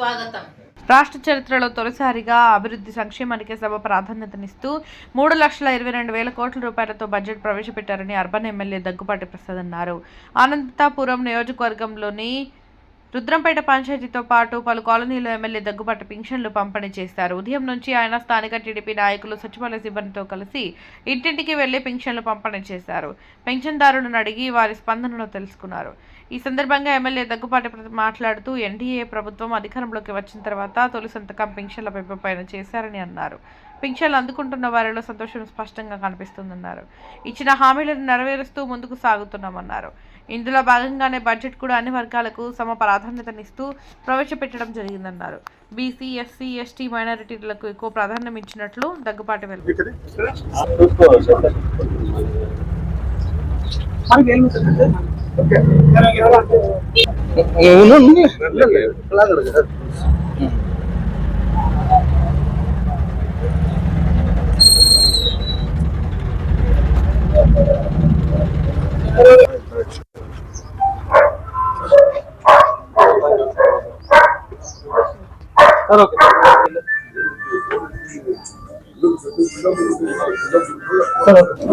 స్వాగతం. రాష్ట్ర చరిత్రలో తొలిసారిగా అభివృద్ధి సంక్షేమానికి సభ ప్రాధాన్యతనిస్తూ మూడు లక్షల ఇరవై రెండు వేల కోట్ల రూపాయలతో బడ్జెట్ ప్రవేశపెట్టారని అర్బన్ ఎమ్మెల్యే దగ్గుపాటి ప్రసాద్ అన్నారు. అనంతపురం నియోజకవర్గంలోని రుద్రంపేట పంచాయతీతో పాటు పలు కాలనీలో ఎమ్మెల్యే దగ్గుబాటు పింఛన్లు పంపిణీ చేశారు ఉదయం నుంచి ఆయన స్థానిక టీడీపీ నాయకులు సచివాలయ సిబ్బందితో కలిసి ఇంటింటికి వెళ్ళి పింఛన్లు పంపిణీ చేశారు. పింఛన్దారులను అడిగి వారి స్పందనను తెలుసుకున్నారు. ఈ సందర్భంగా ఎమ్మెల్యే దగ్గుపాటి మాట్లాడుతూ ఎన్డీఏ ప్రభుత్వం అధికారంలోకి వచ్చిన తర్వాత తొలి సంతకం పింఛన్ల పెంపుపైన చేశారని అన్నారు. పింఛన్లు అందుకుంటున్న వారిలో సంతోషం స్పష్టంగా కనిపిస్తుందన్నారు. ఇచ్చిన హామీలను నెరవేరుస్తూ ముందుకు సాగుతున్నామన్నారు. ఇందులో భాగంగానే బడ్జెట్ కూడా అన్ని వర్గాలకు సమ ప్రాధాన్యతనిస్తూ ప్రవేశపెట్టడం జరిగిందన్నారు. బీసీ ఎస్సీ ఎస్టీ మైనారిటీలకు ఎక్కువ ప్రాధాన్యం ఇచ్చినట్లు దగ్గుపాటి వెల్లడి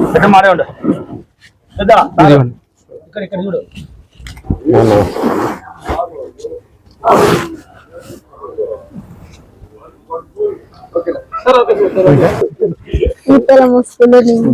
ఇక్కడ మాడే ఉండు ఇక్కడ ఇక్కడ చూడు ఇతర స్కూల్లో నేను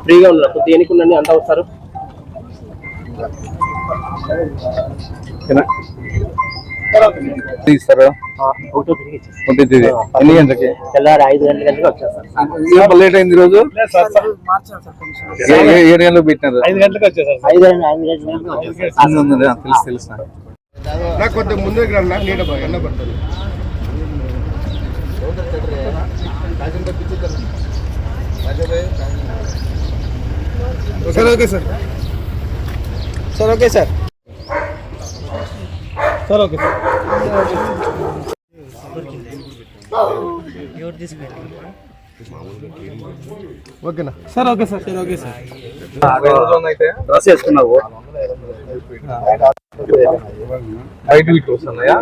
ఫ్రీగా ఉన్నారు. కొద్దిగా ఎన్నికలు అంతా వస్తారు. ఇస్తారు. ఎన్ని గంటలకి? తెల్లారి ఐదు గంటల గంటలకు వచ్చేస్తారు ఏం లేట్ అయింది రోజు ఏ- ఏ- ఏడు గంటలకు పెట్టినారు? ఐదు గంటలకు వచ్చేసారు ఐదు గంటల ఐదు గంటలకు వచ్చేస్తారు ఉంది, ఉంది, ఆ, తెలుసు తెలుసు. నాకు. నాకు కొంచెం ముందుకు రండి నీడ ఎండ పడుతుంది. Sir okay sir. Sir okay sir. Sir okay sir. ఓకేనా? Sir okay sir. Sir okay sir. Dress వేసుకున్నావు ఐదు వీక్ వస్తున్నాయా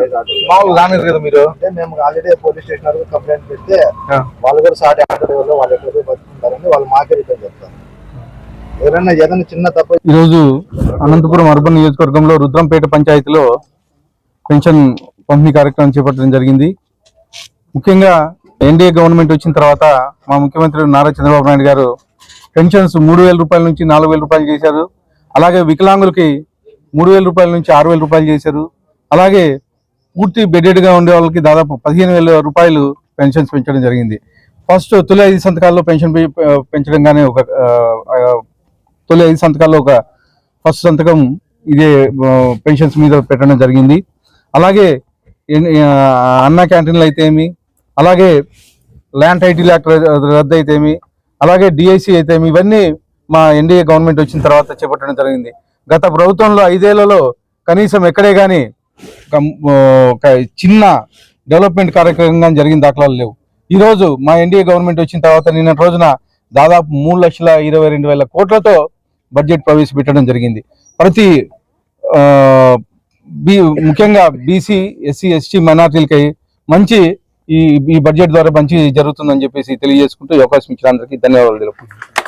మామూలు రాలేదు కదా మీరు? అంటే మేము ఆల్రెడీ పోలీస్ స్టేషన్ వరకు కంప్లైంట్ పెడితే. వాళ్ళు కూడా సాటి ఆటో వాళ్ళు ఎక్కడ పోయి బతుకుంటారని వాళ్ళు మాకే ఎవరైనా ఏదైనా చిన్న తప్పు ఈరోజు అనంతపురం అర్బన్ నియోజకవర్గంలో రుద్రంపేట పంచాయతీలో పెన్షన్ పంపిణీ కార్యక్రమం చేపట్టడం జరిగింది. ముఖ్యంగా ఎన్డీఏ గవర్నమెంట్ వచ్చిన తర్వాత మా ముఖ్యమంత్రి నారా చంద్రబాబు నాయుడు గారు పెన్షన్స్ మూడు వేల రూపాయల నుంచి నాలుగు రూపాయలు చేశారు. అలాగే వికలాంగులకి మూడు వేల రూపాయల నుంచి ఆరు రూపాయలు చేశారు. అలాగే పూర్తి బెడెడ్గా ఉండే వాళ్ళకి దాదాపు పదిహేను వేల రూపాయలు పెన్షన్స్ పెంచడం జరిగింది. ఫస్ట్ తొలి ఐదు సంతకాల్లో పెన్షన్ పెంచడం కానీ ఒక తొలి ఐదు సంతకాల్లో ఒక ఫస్ట్ సంతకం ఇదే పెన్షన్స్ మీద పెట్టడం జరిగింది. అలాగే అన్నా అన్న క్యాంటీన్లు అయితే ఏమి అలాగే ల్యాండ్ టైటిల్ యాక్ట్ రద్దు- అయితేమి అయితే ఏమి అలాగే డిఐసి అయితే ఏమి ఇవన్నీ మా ఎన్డీఏ గవర్నమెంట్ వచ్చిన తర్వాత చేపట్టడం జరిగింది. గత ప్రభుత్వంలో ఐదేళ్ళలో కనీసం ఎక్కడే కానీ ఒక చిన్న డెవలప్మెంట్ కార్యక్రమం జరిగిన దాఖలాలు లేవు. ఈరోజు మా ఎన్డీఏ గవర్నమెంట్ వచ్చిన తర్వాత నిన్న రోజున దాదాపు మూడు లక్షల ఇరవై రెండు వేల కోట్లతో బడ్జెట్ ప్రవేశపెట్టడం జరిగింది. ప్రతి ఆ, బి ముఖ్యంగా బీసీ ఎస్సీ ఎస్టీ మైనార్టీలకై మంచి ఈ ఈ బడ్జెట్ ద్వారా మంచి జరుగుతుందని చెప్పేసి తెలియజేసుకుంటూ అవకాశం ఇచ్చిన అందరికీ ధన్యవాదాలు తెలుపుకుంటున్నాను.